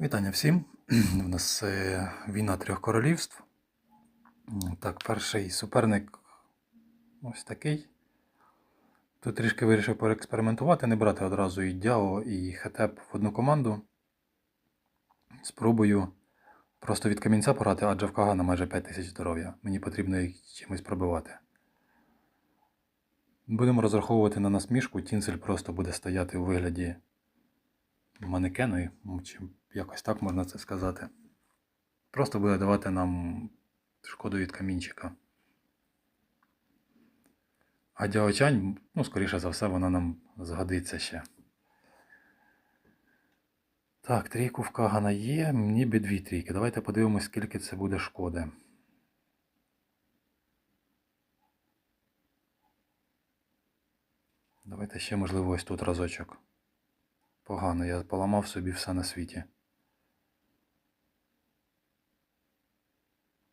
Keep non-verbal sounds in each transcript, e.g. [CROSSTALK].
Вітання всім. [CLEARS THROAT] У нас е, війна трьох королівств. Так, перший суперник ось такий. Тут трішки вирішив поекспериментувати, не брати одразу і Дяо, і Хетеп в одну команду. Спробую просто від камінця порати, адже в Кагана майже 5000 здоров'я. Мені потрібно їх чимось пробивати. Будемо розраховувати на насмішку. Тінцель просто буде стояти у вигляді манекену, ну, чи якось так можна це сказати. Просто буде давати нам шкоду від камінчика. А дяочань, ну, скоріше за все, вона нам згодиться ще. Так, трійку в Кагана є, ніби дві трійки. Давайте подивимось, скільки це буде шкоди. Давайте ще, можливо, ось тут разочок. Погано, я поламав собі все на світі.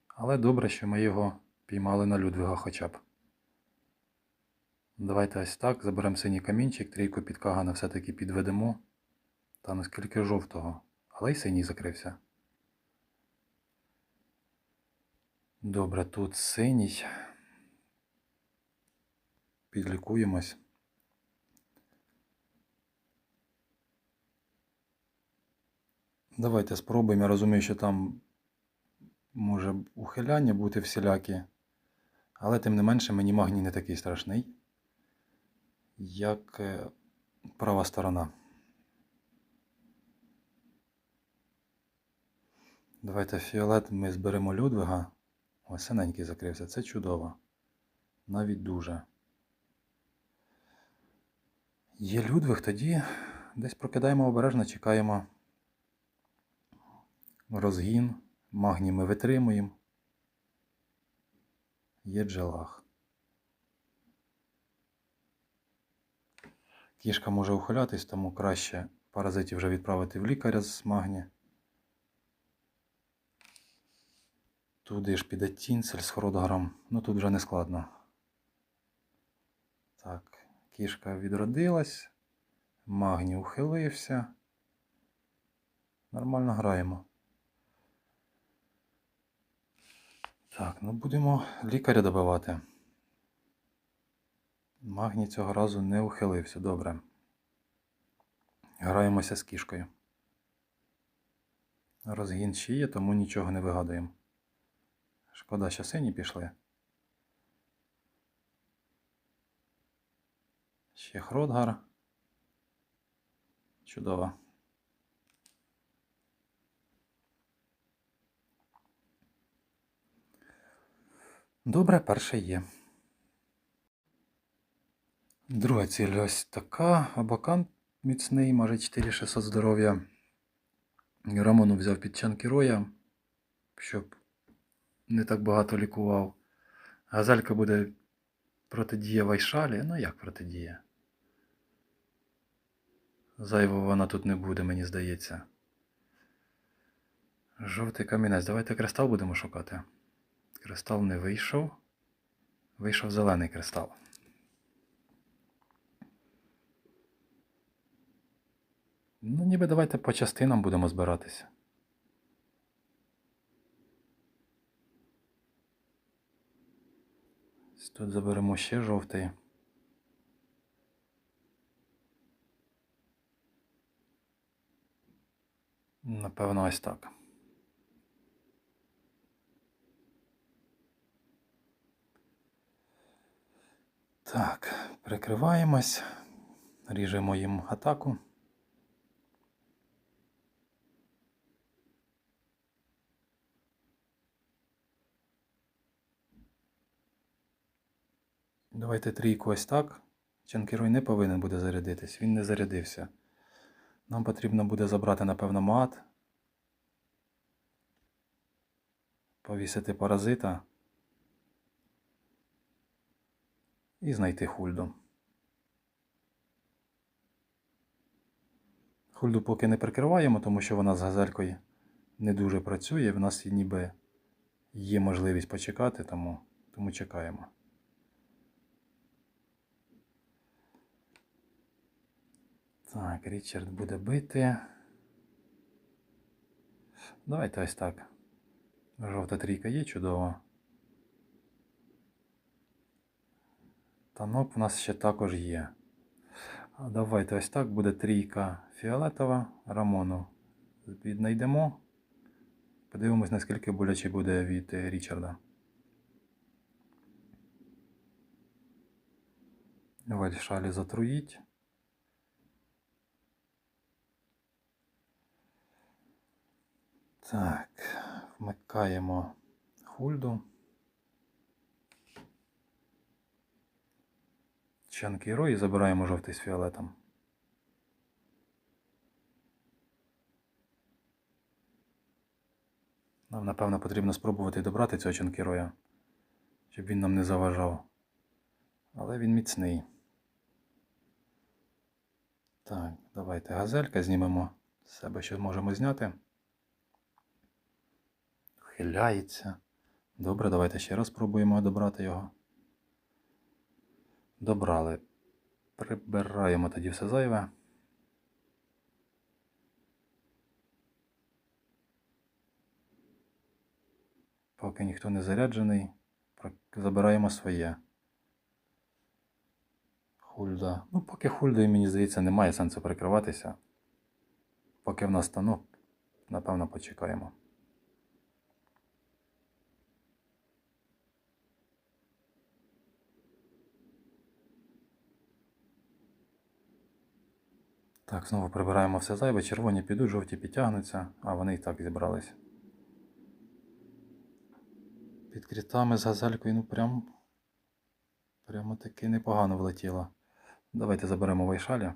Але добре, що ми його піймали на Людвига хоча б. Давайте ось так, заберемо синій камінчик, трійку під Кагана все-таки підведемо. Та наскільки жовтого, але й синій закрився. Добре, тут синій. Підлікуємось. Давайте спробуємо. Я розумію, що там може ухиляння бути всілякі. Але тим не менше мені магній не такий страшний, як е, права сторона. Давайте фіолет ми зберемо Людвига. Ось синенький закрився. Це чудово. Навіть дуже. Є Людвиг, тоді десь прокидаємо обережно, чекаємо розгін, магній ми витримуємо. Є джелах. Кішка може ухилятись, тому краще паразитів вже відправити в лікаря з магні. Туди ж піде тінцель з хродгаром. Ну тут вже не складно. Так, кішка відродилась. Магній ухилився. Нормально граємо. Так, ну будемо лікаря добивати. Магній цього разу не ухилився. Добре. Граємося з кішкою. Розгін ще є, тому нічого не вигадуємо. Шкода, що сині пішли. Ще Хродгар. Чудово. Добре, перше є. Друга ціль ось така. Абакан міцний, може 4600 здоров'я. Рамону взяв під чанкероя, щоб не так багато лікував. Газелька буде протидія Вайшалі. Ну як протидія? Зайво вона тут не буде, мені здається. Жовтий камінець. Давайте кристал будемо шукати. Кристал не вийшов. Вийшов зелений кристал. Ну, ніби давайте по частинам будемо збиратися. Тут заберемо ще жовтий. Напевно, ось так. Так, прикриваємось, ріжемо їм атаку. Давайте трійку ось так. Чанкерой не повинен буде зарядитись, він не зарядився. Нам потрібно буде забрати, напевно, мат. Повісити паразита. І знайти хульду. Хульду поки не прикриваємо, тому що вона з газелькою не дуже працює. В нас ніби є можливість почекати, тому, тому чекаємо. Так, Річард буде бити. Давайте ось так. Жовта трійка є чудово. Танок в нас ще також є. Давайте ось так буде трійка фіолетова Рамону. Віднайдемо. Подивимось, наскільки боляче буде від Річарда. Вальшалі затруїть. Так, вмикаємо хульду. Чанкіро і забираємо жовтий з фіолетом. Нам, напевно, потрібно спробувати добрати цього чанкіроя, щоб він нам не заважав. Але він міцний. Так, давайте газелька знімемо з себе, що можемо зняти. Хиляється. Добре, давайте ще раз спробуємо добрати його. Добрали. Прибираємо тоді все зайве. Поки ніхто не заряджений, забираємо своє. Хульда. Ну, поки хульдою, мені здається, немає сенсу прикриватися. Поки в нас станок, напевно, почекаємо. Так, знову прибираємо все зайве, червоні підуть, жовті підтягнуться, а вони і так зібрались. Під крітами з газелькою, ну прям. Прямо таки непогано влетіло. Давайте заберемо вайшалі.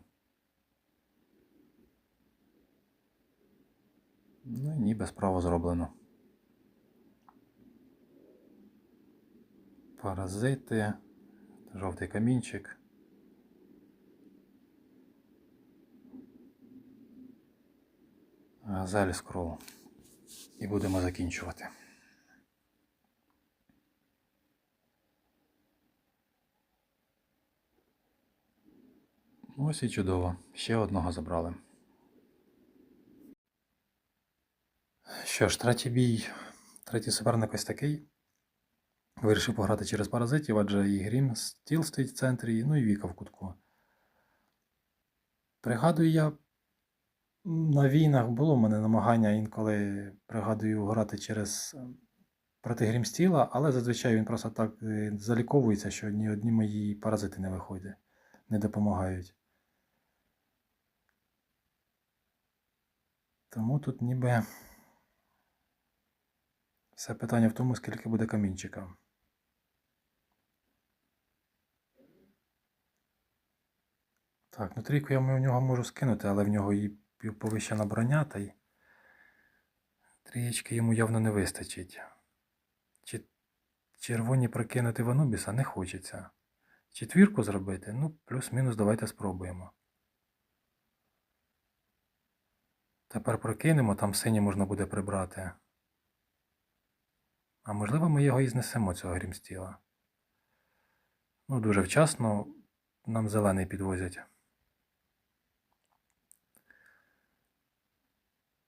Ну і ніби справа зроблено. Паразити, жовтий камінчик. Газель скрол. І будемо закінчувати. Ось і чудово. Ще одного забрали. Що ж, третій бій, третій суперник ось такий. Вирішив пограти через паразитів, адже і Грім стіл стоїть в центрі, ну і Віка в кутку. Пригадую, я на війнах було в мене намагання інколи, пригадую, грати через е, проти Грімстіла, але зазвичай він просто так е, заліковується, що ні одні мої паразити не виходять, не допомагають. Тому тут ніби все питання в тому, скільки буде камінчика. Так, ну трійку я в нього можу скинути, але в нього і повищена броня, та й трієчки йому явно не вистачить. Чи червоні прокинути в Анубіса не хочеться. Четвірку зробити? Ну, плюс-мінус давайте спробуємо. Тепер прокинемо, там сині можна буде прибрати. А можливо, ми його і знесемо цього грімстіла. Ну, дуже вчасно нам зелений підвозять.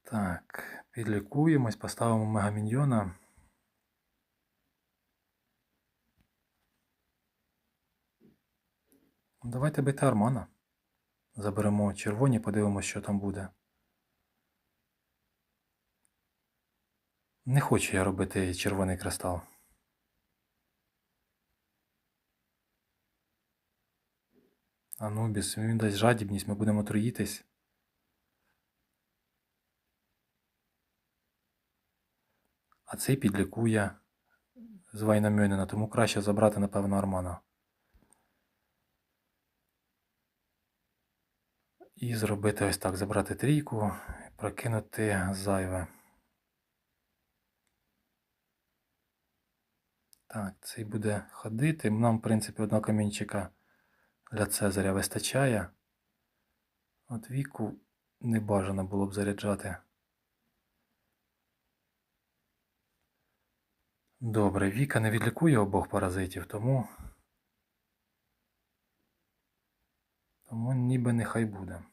Так, підлікуємось, поставимо мегаміньйона. Ну, Давайте бити Армана. Заберемо червоні, подивимось, що там буде. Не хочу я робити червоний кристал. Анубіс, він дасть жадібність, ми будемо троїтись. А цей підлікує з Вайнамьонена, тому краще забрати, напевно, Армана. І зробити ось так, забрати трійку, прокинути зайве. Так, цей буде ходити. Нам, в принципі, одного камінчика для Цезаря вистачає. От віку не бажано було б заряджати. Добре, Віка не відлікує обох паразитів, тому. Тому ніби нехай буде.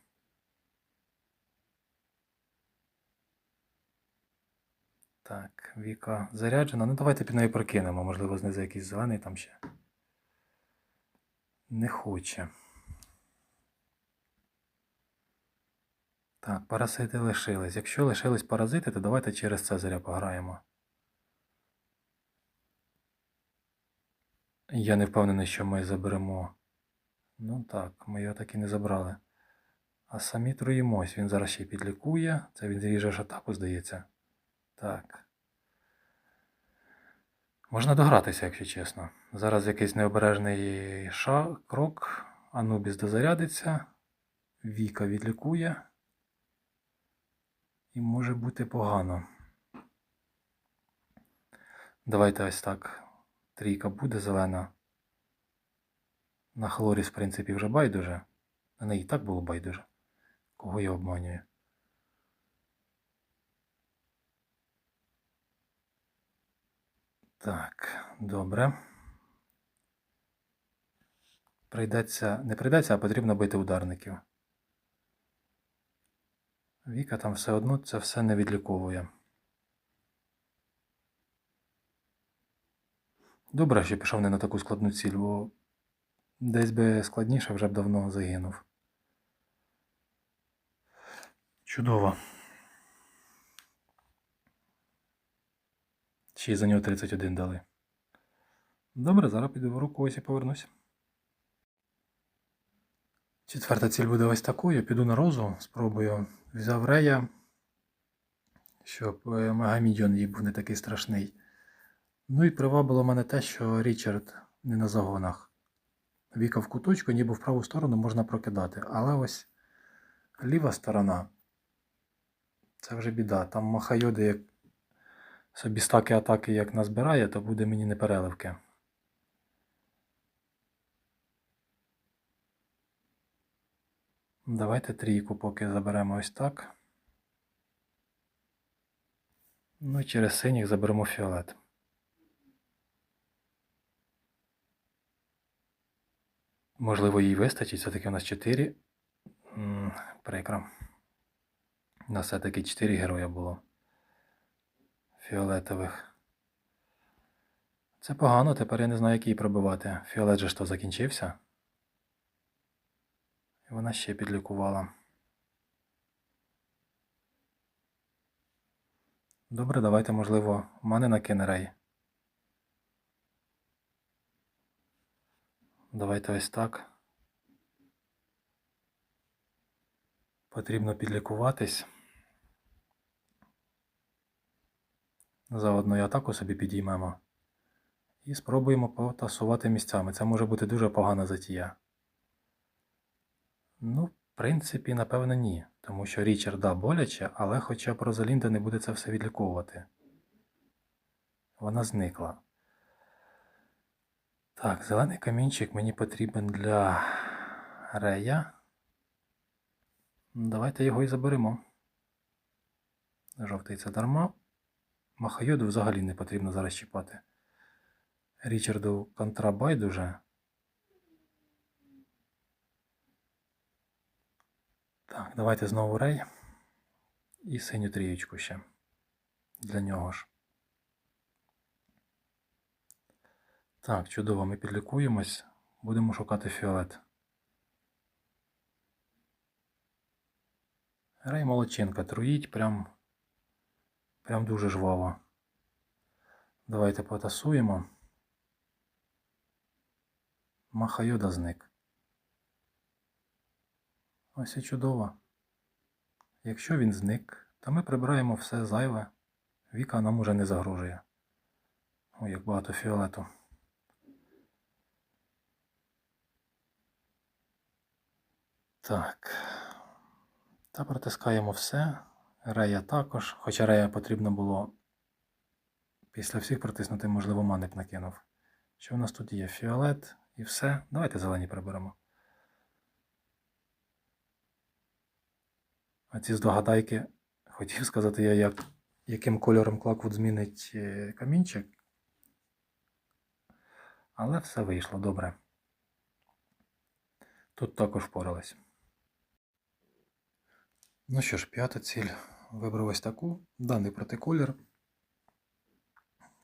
Так, Віка заряджена. Ну давайте під нею прокинемо. Можливо, знизу якийсь зелений там ще. Не хоче. Так, паразити лишились. Якщо лишились паразити, то давайте через Цезаря пограємо. Я не впевнений, що ми заберемо. Ну так, ми його так і не забрали. А самі труїмось. Він зараз ще підлікує. Це він зріже ж атаку, здається. Так. Можна догратися, якщо чесно. Зараз якийсь необережний ша... крок. Анубіс дозарядиться. Віка відлікує. І може бути погано. Давайте ось так. Трійка буде зелена. На Хлоріс, в принципі, вже байдуже. На неї і так було байдуже. Кого я обманюю? Так, добре. Прийдеться. Не прийдеться, а потрібно бити ударників. Віка там все одно це все не відліковує. Добре, що пішов не на таку складну ціль, бо десь би складніше вже б давно загинув. Чудово. Ще й за нього 31 дали. Добре, зараз піду в руку ось і повернусь. Четверта ціль буде ось такою. Піду на розу, спробую. Взяв рея, щоб е, Мегамідьон їй був не такий страшний. Ну і привабило мене те, що Річард не на загонах. Віка в куточку, ніби в праву сторону можна прокидати. Але ось ліва сторона це вже біда. Там Махайоди як собі стаки атаки як назбирає, то буде мені не переливки. Давайте трійку поки заберемо ось так. Ну і через синіх заберемо фіолет. Можливо, їй вистачить, все-таки у нас 4. Прикро. У нас все-таки 4 героя було. Фіолетових. Це погано, тепер я не знаю, як її пробивати. Фіолет же ж закінчився. І вона ще підлікувала. Добре, давайте, можливо, в мене накине рей. Давайте ось так. Потрібно підлікуватись. Заодно і атаку собі підіймемо. І спробуємо потасувати місцями. Це може бути дуже погана затія. Ну, в принципі, напевно, ні. Тому що Річарда боляче, але хоча б Розалінда не буде це все відліковувати. Вона зникла. Так, зелений камінчик мені потрібен для Рея. Давайте його і заберемо. Жовтий це дарма. Махайоду взагалі не потрібно зараз чіпати. Річарду контра байдуже. Так, давайте знову рей. І синю трієчку ще. Для нього ж. Так, чудово, ми підлікуємось. Будемо шукати фіолет. Рей молодчинка, труїть прям, прям дуже жваво. Давайте потасуємо. Махайода зник. Ось і чудово. Якщо він зник, то ми прибираємо все зайве. Віка нам уже не загрожує. Ой, як багато фіолету. Так. Та протискаємо все. Рея також. Хоча рея потрібно було після всіх протиснути, можливо, мани б накинув. Що у нас тут є? Фіолет і все. Давайте зелені приберемо. А ці здогадайки, хотів сказати я, як, яким кольором Клаквуд змінить е, камінчик. Але все вийшло добре. Тут також впорались. Ну що ж, п'ята ціль. Вибрав ось таку. Даний протиколір.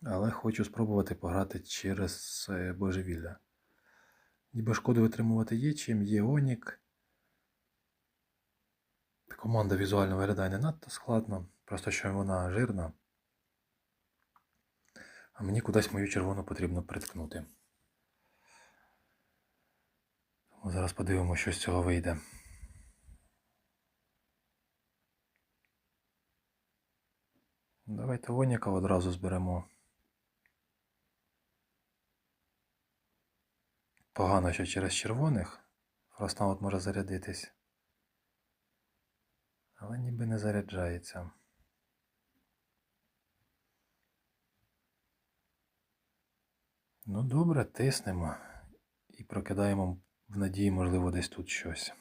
Але хочу спробувати пограти через е, божевілля. Ніби шкоду витримувати є чим, є Онік. Команда візуально виглядає не надто складно, просто що вона жирна. А мені кудись мою червону потрібно приткнути. Зараз подивимося, що з цього вийде. Давайте Оніка одразу зберемо. Погано, що через червоних Фростнаут може зарядитись. Але ніби не заряджається. Ну добре, тиснемо і прокидаємо в надії, можливо, десь тут щось.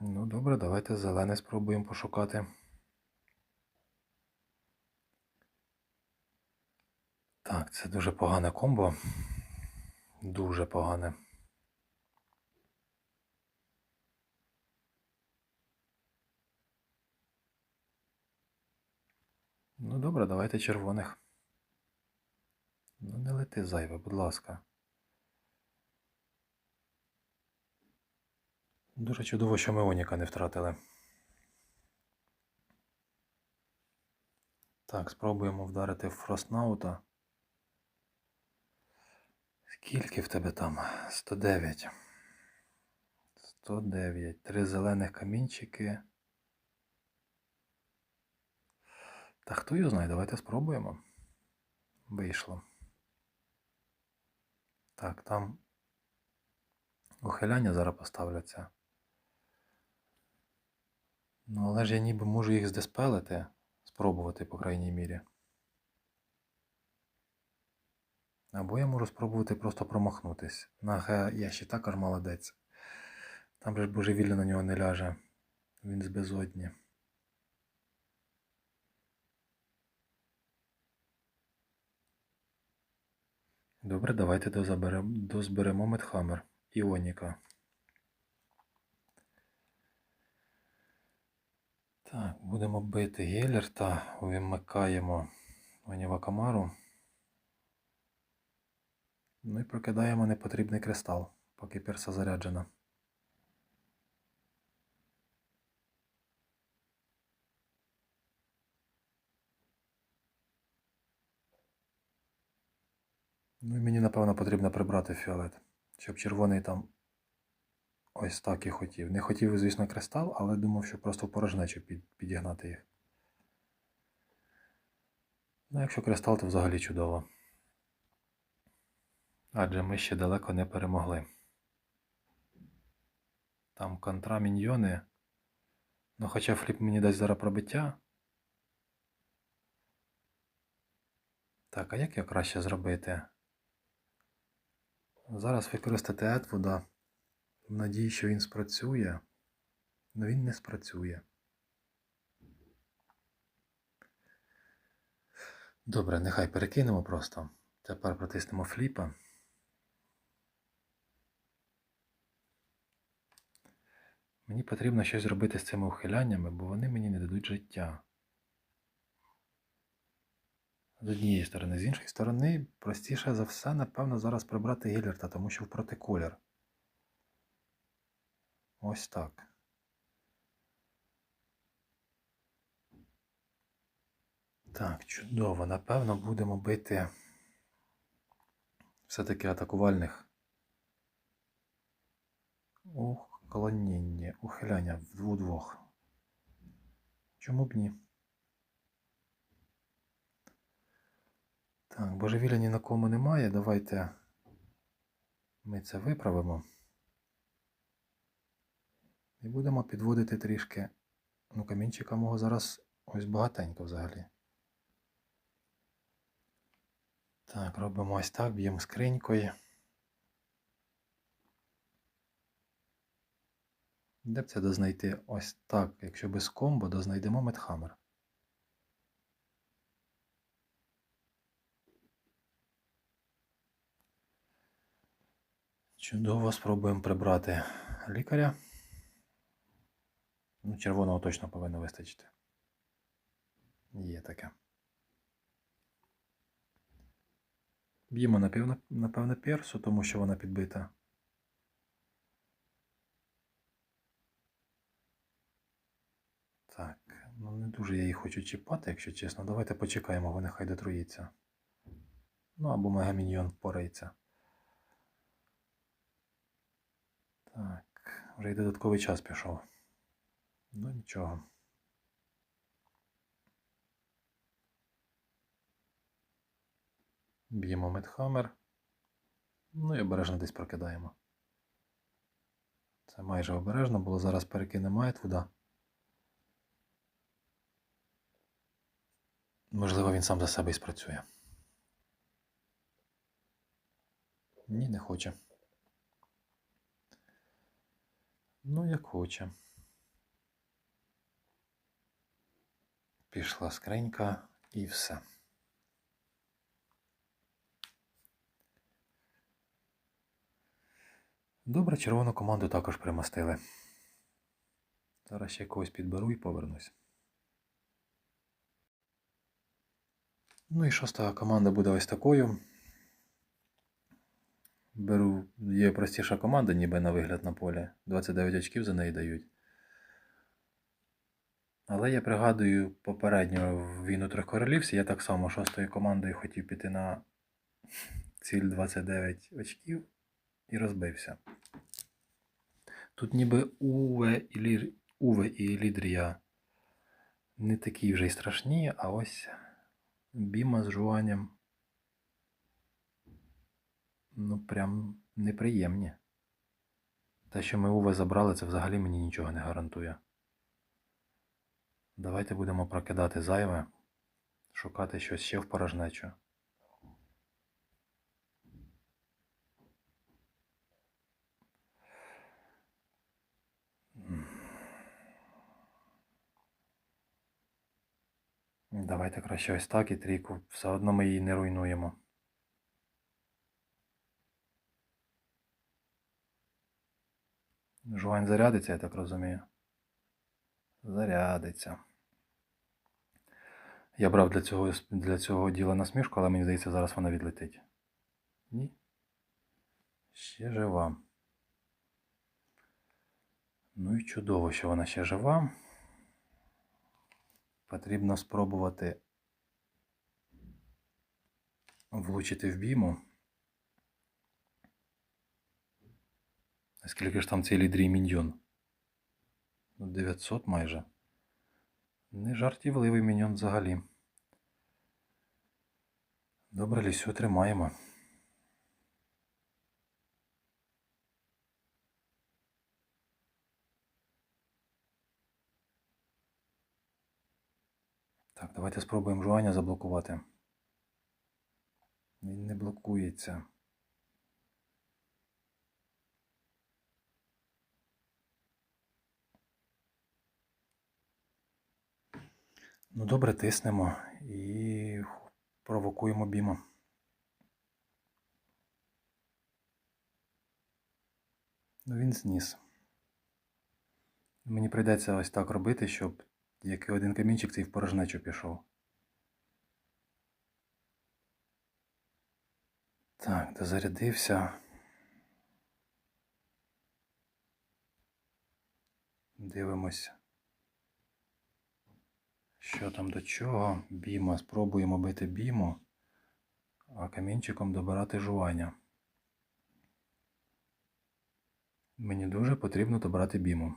Ну добре, давайте зелене спробуємо пошукати. Так, це дуже погане комбо. Дуже погане. Ну добре, давайте червоних. Ну не лети зайве, будь ласка. Дуже чудово, що ми Оніка не втратили. Так, спробуємо вдарити в Фростнаута. Скільки в тебе там? 109. 109. Три зелених камінчики. Та хто його знає, давайте спробуємо. Вийшло. Так, там ухиляння зараз поставляться. Ну, але ж я ніби можу їх здеспелити, спробувати, по крайній мірі. Або я можу спробувати просто промахнутись. На я ще також молодець. Там же ж божевілля на нього не ляже. Він з безодні. Добре, давайте дозаберемо, дозберемо Медхаммер Іоніка. Так, будемо бити Гелерта, вимикаємо Оніва Камару. Ну і прокидаємо непотрібний кристал, поки перса заряджена. Ну і мені, напевно, потрібно прибрати фіолет, щоб червоний там ось так і хотів. Не хотів, звісно, кристал, але думав, що просто в порожнечу під, підігнати їх. Ну, якщо кристал, то взагалі чудово. Адже ми ще далеко не перемогли. Там контра міньйони. Ну, хоча фліп мені дасть зараз пробиття. Так, а як його краще зробити? Зараз використати Етвуда в надії, що він спрацює, але він не спрацює. Добре, нехай перекинемо просто. Тепер протиснемо фліпа. Мені потрібно щось зробити з цими ухиляннями, бо вони мені не дадуть життя. З однієї сторони, з іншої сторони, простіше за все, напевно, зараз прибрати Гіллерта, тому що в протиколір. Ось так. Так, чудово. Напевно, будемо бити все-таки атакувальних. Уклоніння, ухиляння в двох. Чому б ні? Так, божевілля ні на кому немає. Давайте ми це виправимо. І будемо підводити трішки. Ну, камінчика мого зараз ось багатенько взагалі. Так, робимо ось так, б'ємо скринькою. Де б це дознайти ось так, якщо без комбо, дознайдемо Медхаммер. Чудово, спробуємо прибрати лікаря. Ну, червоного точно повинно вистачити. Є таке. Б'ємо напевно, персу, тому що вона підбита. Так, ну не дуже я її хочу чіпати, якщо чесно. Давайте почекаємо, вона хай дотруїться. Ну або мегаміньйон впорається. Так, вже й додатковий час пішов. Ну нічого. Б'ємо медхаммер. Ну і обережно десь прокидаємо. Це майже обережно, бо зараз перекинемо Айтвуда. Можливо, він сам за себе і спрацює. Ні, не хоче. Ну, як хоче. Пішла скринька і все. Добре, червону команду також примостили. Зараз ще когось підберу і повернусь. Ну і шоста команда буде ось такою. Беру, є простіша команда, ніби на вигляд на полі. 29 очків за неї дають. Але я пригадую попередньо в війну трьох королівств, я так само шостою командою хотів піти на ціль 29 очків і розбився. Тут ніби Уве і, Лір... Уве і Лідрія не такі вже й страшні, а ось Біма з жуванням. Ну, прям неприємні. Те, що ми Уве забрали, це взагалі мені нічого не гарантує. Давайте будемо прокидати зайве, шукати щось ще в порожнечу. Давайте краще ось так і трійку. Все одно ми її не руйнуємо. Жуань зарядиться, я так розумію. Зарядиться. Я брав для цього, для цього діла насмішку, але мені здається, зараз вона відлетить. Ні. Ще жива. Ну і чудово, що вона ще жива. Потрібно спробувати влучити в біму. Скільки ж там цей лідрій міньйон? Ну, 900 майже. Не жартівливий міньйон взагалі. Добре, лісю тримаємо. Так, давайте спробуємо жуання заблокувати. Він не блокується. Ну добре, тиснемо і провокуємо біма. Ну він зніс. Мені прийдеться ось так робити, щоб як і один камінчик цей в порожнечу пішов. Так, дозарядився. Дивимося. Що там до чого? Біма. Спробуємо бити біму, а камінчиком добирати жування. Мені дуже потрібно добрати біму.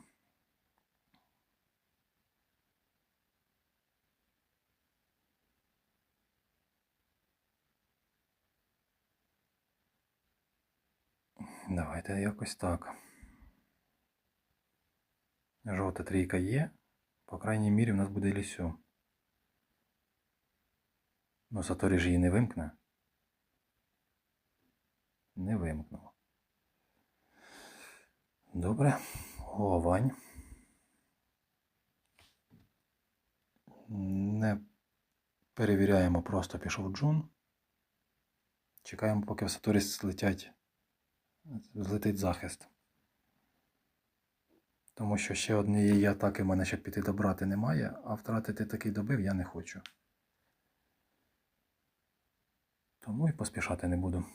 Давайте якось так. Жовта трійка є. По крайній мірі в нас буде лісю. Ну, Саторі ж її не вимкне. Не вимкнув. Добре. О, Вань. Не перевіряємо, просто пішов джун. Чекаємо, поки в Саторі злетять. Злетить захист. Тому що ще однієї атаки в мене щоб піти добрати немає, а втратити такий добив я не хочу. Тому і поспішати не буду.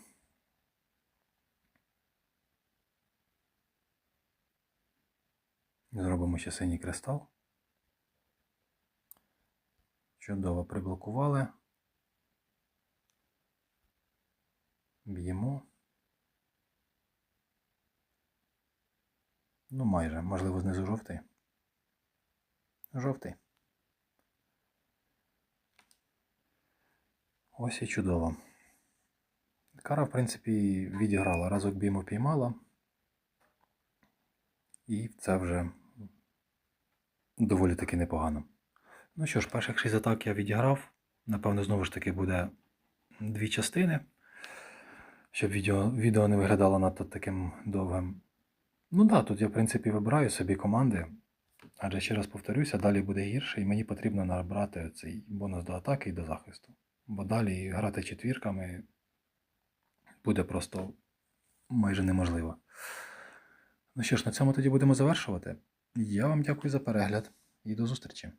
Зробимо ще синій кристал. Чудово приблокували. Б'ємо. Ну, майже, можливо, знизу жовтий. Жовтий. Ось і чудово. Кара, в принципі, відіграла. Разок бійму піймала. І це вже доволі таки непогано. Ну що ж, перших шість атак я відіграв. Напевно, знову ж таки буде дві частини, щоб відео, відео не виглядало надто таким довгим. Ну так, да, тут я, в принципі, вибираю собі команди. Адже ще раз повторюся, далі буде гірше, і мені потрібно набрати цей бонус до атаки і до захисту. Бо далі грати четвірками буде просто майже неможливо. Ну що ж, на цьому тоді будемо завершувати. Я вам дякую за перегляд і до зустрічі.